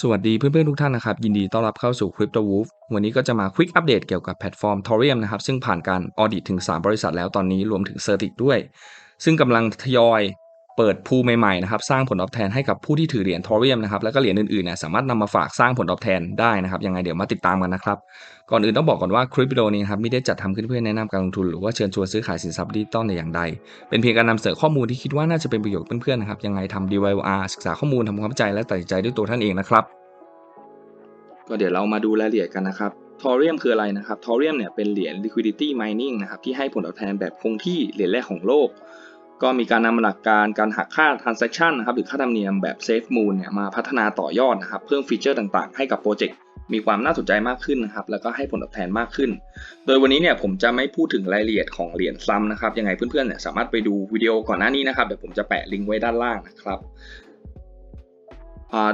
สวัสดีเพื่อนๆทุกท่านนะครับ ยินดีต้อนรับเข้าสู่ Crypto Wolf วันนี้ก็จะมาควิกอัปเดตเกี่ยวกับแพลตฟอร์ม Torium นะครับ ซึ่งผ่านการออดิตถึง 3 บริษัทแล้วตอนนี้รวมถึง Certic ด้วย ซึ่งกำลังทยอย เปิดพูใหม่ๆนะครับสร้างผลตอบแทนให้กับผู้ที่ถือเหรียญ Torium นะครับแล้วก็เหรียญอื่นๆเนี่ยสามารถนำมาฝากสร้างผลตอบแทนได้นะครับยังไงเดี๋ยวมาติดตามกันนะครับ ก่อนอื่นต้องบอกก่อนว่าคลิปวิดีโอนี้ครับไม่ได้จัดทำขึ้นเพื่อแนะนำการลงทุนหรือว่าเชิญชวนซื้อขายสินทรัพย์ดิจิตอลแต่อย่างใด เป็นเพียงการนำเสนอข้อมูลที่คิดว่าน่าจะเป็นประโยชน์เพื่อนๆนะครับยังไงทำ DYOR ศึกษาข้อมูลทำความเข้าใจและตัดสินใจด้วยตัวท่านเองนะครับก็เดี๋ยวเรามาดูรายละเอียดกันนะครับ Torium คืออะไรนะครับ Torium เนี่ยเป็นเหรียญ liquidity mining นะครับที่ให้ผลตอบแทนแบบคงที่เหรียญแรกของโลก ก็มีการนำหลักการการหักค่า transaction นะครับหรือค่าธรรมเนียมแบบ safe moon เนี่ยมาพัฒนาต่อยอดนะครับเพิ่มฟีเจอร์ต่างๆ ให้กับโปรเจกต์มีความน่าสนใจมากขึ้นนะครับแล้วก็ให้ผลตอบแทนมากขึ้น โดยวันนี้เนี่ยผมจะไม่พูดถึงรายละเอียดของเหรียญซ้ำนะครับยังไงเพื่อนๆเนี่ยสามารถไปดูวิดีโอก่อนหน้านี้นะครับเดี๋ยวผมจะแปะลิงก์ไว้ด้านล่างนะครับ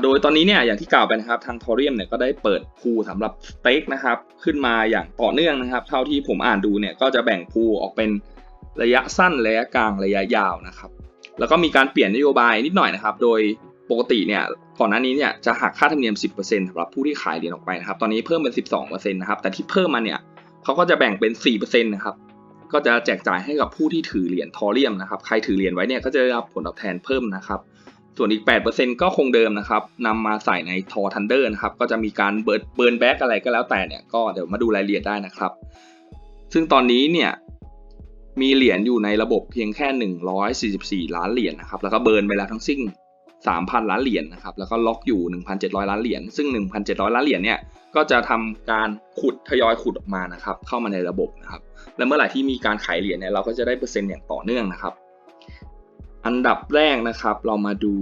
โดยตอนนี้เนี่ยอย่างที่กล่าวไปนะครับทางทอริเอมเนี่ยก็ได้เปิดพูลสำหรับสเต็กนะครับขึ้นมาอย่างต่อเนื่องนะครับ เท่าที่ผมอ่านดูเนี่ยก็จะแบ่งพูออกเป็น ระยะสั้นระยะกลางระยะยาวนะครับ แล้วก็มีการเปลี่ยนนโยบายนิดหน่อยนะครับ โดยปกติเนี่ยก่อนหน้านี้เนี่ยจะหักค่าธรรมเนียม 10%สำหรับผู้ที่ขายเหรียญออกไปนะครับ ตอนนี้เพิ่มเป็น 12%นะครับ แต่ที่เพิ่มมาเนี่ยเขาก็จะแบ่งเป็น 4%นะครับ ก็จะแจกจ่ายให้กับผู้ที่ถือเหรียญทอริเอมนะครับ ใครถือเหรียญไว้เนี่ยก็จะได้รับผลตอบแทนเพิ่มนะครับ ส่วนอีก 8%ก็คงเดิมนะครับนำมาใส่ในทอทันเดอร์นะครับ ก็จะมีการเบิร์นแบ็กอะไรก็แล้วแต่เนี่ย ก็เดี๋ยวมาดูรายละเอียดได้นะครับ ซึ่งตอนนี้เนี่ย มีเหรียญอยู่ในระบบเพียงแค่ 144 ล้านเหรียญนะครับ แล้วก็เบิร์นไปแล้วทั้งสิ้น 3,000 ล้านเหรียญนะครับ แล้วก็ล็อกอยู่ 1,700 ล้านเหรียญ ซึ่ง 1,700 ล้านเหรียญเนี่ย ก็จะทำการขุดทยอยขุดออกมานะครับ เข้ามาในระบบนะครับ และเมื่อไหร่ที่มีการขายเหรียญเนี่ย เราก็จะได้เปอร์เซ็นต์อย่างต่อเนื่องนะครับ อันดับแรกนะครับ เรามาดู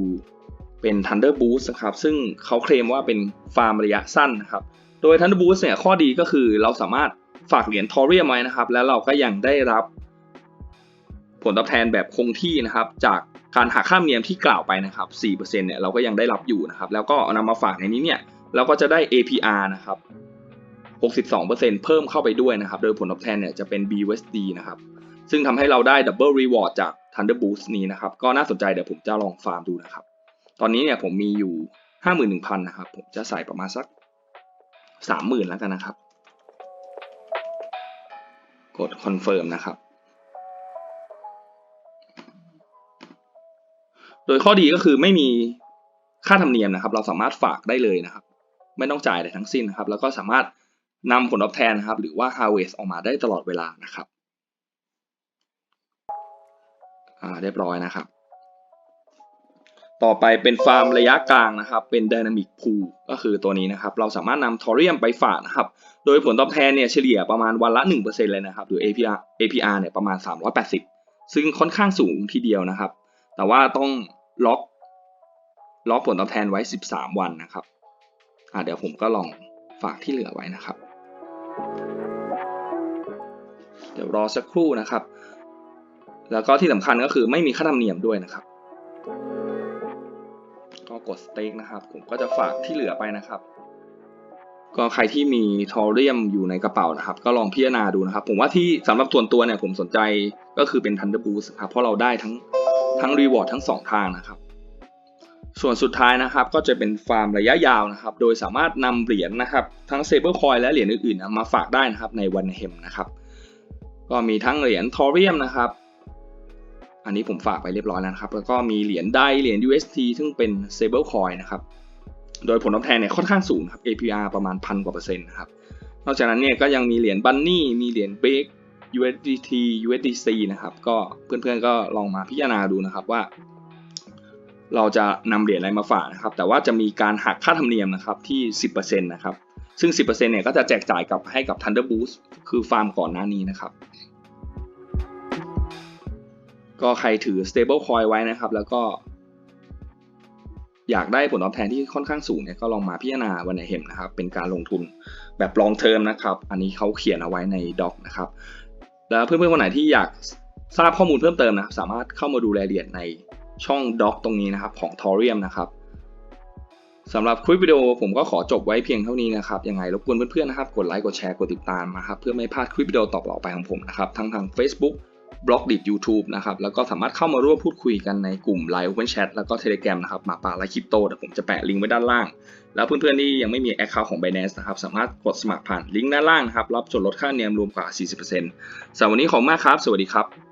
เป็น Thunder Boost นะครับ ซึ่งเขาเคลมว่าเป็นฟาร์มระยะสั้นนะครับ โดย Thunder Boost เนี่ย ข้อดีก็คือเราสามารถฝากเหรียญทอเรียมไว้นะครับ แล้วเราก็ยังได้รับ ผลตอบแทนแบบคงที่นะครับ จากการหักค่าธรรมเนียมที่กล่าวไปนะครับ 4%เนี่ยเราก็ยังได้รับอยู่นะครับ แล้วก็เอานำมาฝากในนี้เนี่ยเราก็จะได้ APR นะครับ 62%เพิ่มเข้าไปด้วยนะครับ โดยผลตอบแทนเนี่ยจะเป็น BUSD นะครับ ซึ่งทำให้เราได้ Double Reward จาก Thunder Boost นี้นะครับ ก็น่าสนใจเดี๋ยวผมจะลองฟาร์มดูนะครับ ตอนนี้เนี่ยผมมีอยู่ 51,000 นะครับ ผมจะใส่ประมาณสัก 30,000 แล้วกันนะครับ กด Confirm นะครับ โดยข้อดีก็คือไม่มีค่าธรรมเนียมนะครับ เราสามารถฝากได้เลยนะครับ ไม่ต้องจ่ายอะไรทั้งสิ้นนะครับ แล้วก็สามารถนำผลตอบแทนนะครับ หรือว่า harvest ออกมาได้ตลอดเวลานะครับอ่าเรียบร้อยนะครับ ต่อไปเป็นฟาร์มระยะกลางนะครับ เป็น Dynamic Pool ก็คือตัวนี้นะครับ เราสามารถนำทอริเอมไปฝากนะครับ โดยผลตอบแทนเนี่ยเฉลี่ยประมาณวันละ 1%เลยนะครับ หรือ APR APR เนี่ยประมาณ 380 ซึ่งค่อนข้างสูงทีเดียวนะครับ แต่ว่าต้องล็อกล็อกผลตอบแทนไว้ 13 วันนะครับอ่าเดี๋ยวผมก็ลองฝากที่เหลือไว้นะครับ เดี๋ยวรอสักครู่นะครับ แล้วก็ที่สำคัญก็คือไม่มีค่าธรรมเนียมด้วยนะครับ ก็กดสเต็กนะครับ ผมก็จะฝากที่เหลือไปนะครับ ก็ใครที่มีทอเรียมอยู่ในกระเป๋านะครับ ก็ลองพิจารณาดูนะครับ ผมว่าที่สำหรับส่วนตัวเนี่ยผมสนใจก็คือเป็น Thunder Boost ครับเพราะเราได้ทั้ง ทั้งรีวอร์ดทั้ง 2 ทางนะครับ ส่วนสุดท้ายนะครับก็จะเป็นฟาร์มระยะยาวนะครับ โดยสามารถนำเหรียญนะครับ ทั้ง Saber Coin และเหรียญอื่นๆมาฝากได้นะครับในวันเฮมนะครับ ก็มีทั้งเหรียญทอเรียมนะครับอันนี้ผมฝากไปเรียบร้อยแล้วนะครับ แล้วก็มีเหรียญได้เหรียญ UST ซึ่งเป็น Stable Coin นะครับ โดยผลตอบแทนเนี่ยค่อนข้างสูงครับ APR ประมาณพันกว่าเปอร์เซ็นต์นะครับ นอกจากนั้นเนี่ยก็ยังมีเหรียญ Bunny มีเหรียญ Bake USDT USDC นะครับ ก็เพื่อนๆก็ลองมาพิจารณาดูนะครับว่า เราจะนำเหรียญอะไรมาฝากนะครับ แต่ว่าจะมีการหักค่าธรรมเนียมนะครับที่ 10%นะครับ ซึ่ง 10%เนี่ยก็จะแจกจ่ายกับให้กับ Thunder Boost คือฟาร์มก่อนหน้านี้นะครับก็ใครถือ stable coin ไว้นะครับ แล้วก็ อยากได้ผลตอบแทนที่ค่อนข้างสูงเนี่ยก็ลองมาพิจารณาวันในเห็มนะครับ เป็นการลงทุนแบบ long term นะครับ อันนี้เขาเขียนเอาไว้ใน doc นะครับ แล้วเพื่อนๆคนไหนที่อยากทราบข้อมูลเพิ่มเติมนะครับสามารถเข้ามาดูรายละเอียดในช่องด็อกตรงนี้นะครับของ Torium นะครับสำหรับคลิปวิดีโอผมก็ขอจบไว้เพียงเท่านี้นะครับยังไงรบกวนเพื่อนๆนะครับ กดไลค์กดแชร์กดติดตามนะครับเพื่อไม่พลาดคลิปวิดีโอต่อๆไปของผมนะครับทั้งทาง Facebook บล็อกดิ YouTube นะครับ แล้วก็สามารถเข้ามาร่วมพูดคุยกันในกลุ่ม Line Open Chat แล้วก็ Telegram นะครับหมาป่าและคริปโตเดี๋ยวผมจะแปะลิงก์ไว้ด้านล่าง แล้วเพื่อนๆที่ยังไม่มี Account ของ Binance นะครับ สามารถกดสมัครผ่านลิงก์ด้านล่างนะครับ รับส่วนลดค่าเนียมรวมกว่า 40%สำหรับวันนี้ขอบคุณมากครับ สวัสดีครับ